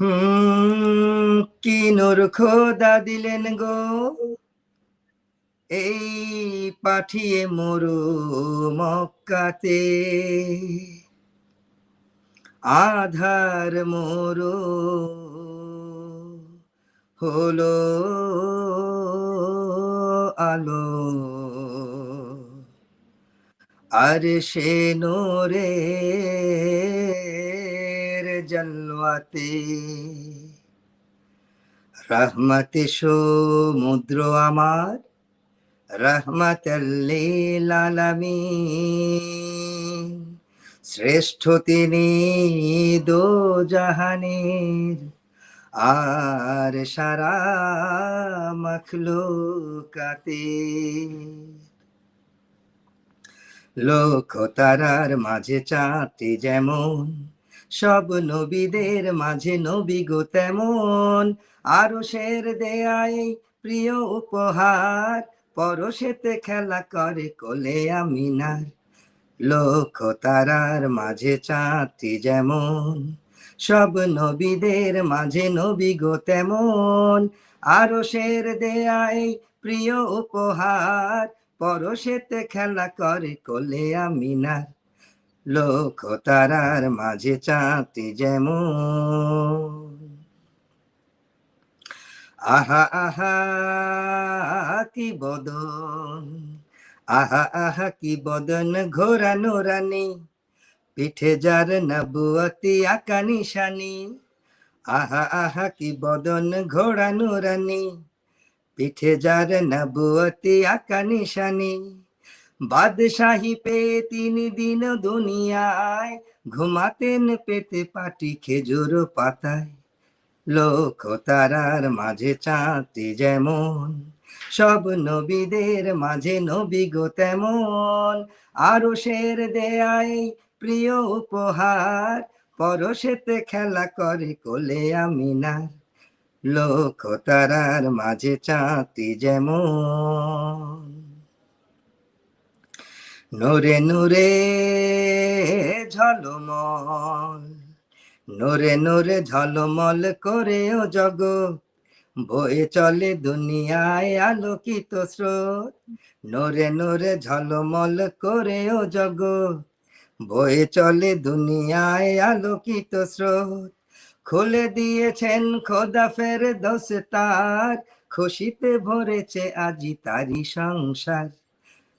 হুম কি নূর খোদা দিলেন গো। এই পাঠিয়ে মরু মক্কাতে। আধার মরু হলো আলো। আর সে নোরের জলওয়াতে রহমতে সমুদ্র আমার রহমতাল্লিল আলামিন। শ্রেষ্ঠ তিনি দো জাহানের আর সারা মখলুকাতে। লোক তারার মাঝে চাঁদটি যেমন সব নবীদের মাঝে নবী গো তেমন। আরও শের দেয়াই প্রিয় উপহার, পরশেতে খেলা করে কোলে আমিনার। লোক তারার মাঝে চাঁদটি যেমন, সব নবীদের মাঝে নবী গো তেমন। আরও শের দেয়াই প্রিয় উপহার, পরশেতে খেলা করে কোলে আমিনার। লোক তারার মাঝে চাঁদটি যেমন। আহা আহা, কি বদন। আহা আহা, কি বদন ঘোরা নোরানি। পিঠে যার নবুয়তি, আকা নিশানি। আহা আহা, কি বদন, ঘোড়া নুরানি। পিঠে যার নবুয়তি, আকা নিশানি। বাদশাহী পে তিন দিন দুনিয়ায়, ঘুমাতেন পেতে পাটি খেজুর পাতায়। লোক তারার মাঝে চাঁদটি যেমন, সব নবীদের মাঝে নবী গো তেমন। আরও শের দেয়াই প্রিয় উপহার, পরশেতে খেলা করে কোলে আমিনার। লোক তারার মাঝে চাঁদটি যেমন নোরে নোরে ঝলমল, নোরে নোরে ঝলমল করে ও জগৎ, বয়ে চলে দুনিয়ায় আলোকিত স্রোত, নোরে নোরে ঝলমল করে ও জগৎ, বয়ে চলে দুনিয়ায় আলোকিত স্রোত, খুলে দিয়েছেন খোদা ফের দোষ তার, খুশিতে ভরেছে আজি তারি সংসার।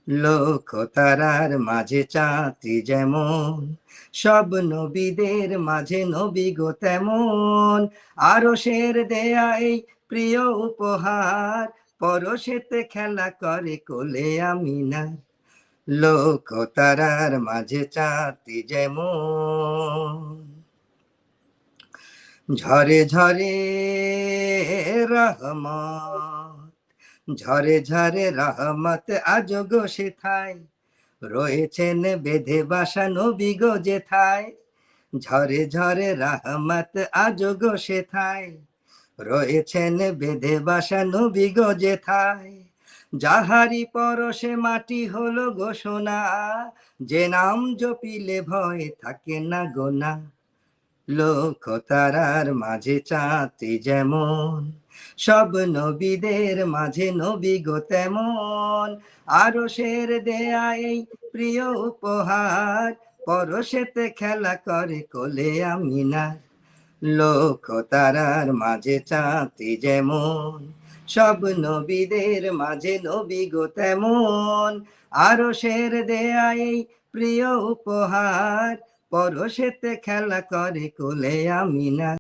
লোক তারার মাঝে চাঁদটি যেমন, সব নবীদের মাঝে নবী গো তেমন। আরও শের দেয়াই প্রিয় উপহার, পরশেতে খেলা করে কোলে আমিনার লোক তারার মাঝে চাঁদটি যেমন। ঝরে ঝরে রহমত। ঝরে ঝরে রহমত আজ গো সেথায়। রয়েছেন বেঁধে বাসা নবী গো যেথায় ঝরে ঝরে রহমত আজ গো সেথায়। রয়েছেন বেঁধে বাসা নবী গো যেথায় যাহারি পরশে মাটি হলো ঘোষণা যে নাম জপিলে ভয় থাকে না গোনা লোক তারার মাঝে চাঁদটি যেমন, সব নবীদের মাঝে নবী গো তেমন। আরও শের দেয়াই প্রিয় উপহার, পরশেতে খেলা করে কোলে আমিনার লোক তারার মাঝে চাঁদটি যেমন, সব নবীদের মাঝে নবী গো তেমন। আরও শের দেয়াই প্রিয় উপহার পরশেতে খেলা করে কোলে আমিনা।